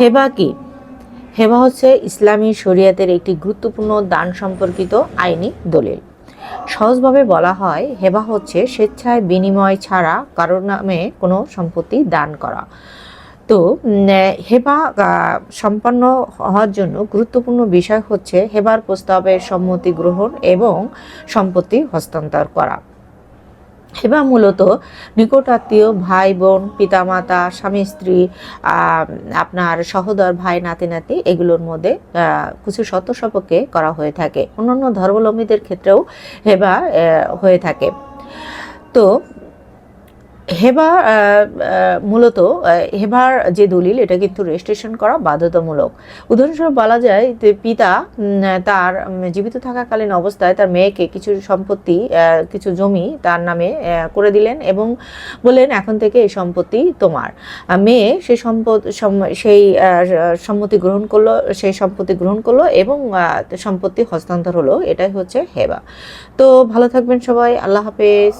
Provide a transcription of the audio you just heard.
হেবা কি? হেবা হচ্ছে ইসলামী শরিয়াতের একটি গুরুত্বপূর্ণ দান সম্পর্কিত আইনি দলিল। সহজভাবে বলা হয়, হেবা হচ্ছে স্বেচ্ছায় বিনিময় ছাড়া কারোর নামে কোনো সম্পত্তি দান করা। তো হেবা সম্পন্ন হওয়ার জন্য গুরুত্বপূর্ণ বিষয় হচ্ছে হেবার প্রস্তাবের সম্মতি গ্রহণ এবং সম্পত্তি হস্তান্তর করা। হেবা মূলত নিকটাত্মীয় ভাই, বোন, পিতামাতা, স্বামী, স্ত্রী আপনার সহোদর, ভাই, নাতি নাতি, এগুলোর মধ্যে কিছু শত সপক্ষে করা হয়ে থাকে। অন্যান্য ধর্মলম্বীদের ক্ষেত্রেও হেবা হয়ে থাকে। তো হেবা মূলত হেবার যে দলিল, এটা কিন্তু রেজিস্ট্রেশন করা বাধ্যতামূলক। উদাহরণস্বরূপ বলা যায় যে পিতা তার জীবিত থাকাকালীন অবস্থায় তার মেয়েকে কিছু সম্পত্তি কিছু জমি তার নামে করে দিলেন এবং বললেন, এখন থেকে এই সম্পত্তি তোমার। মেয়ে সেই সম্পদ সেই সম্মতি গ্রহণ করল সেই সম্পত্তি গ্রহণ করল এবং সম্পত্তি হস্তান্তর হলো। এটাই হচ্ছে হেবা। তো ভালো থাকবেন সবাই। আল্লাহ হাফেজ।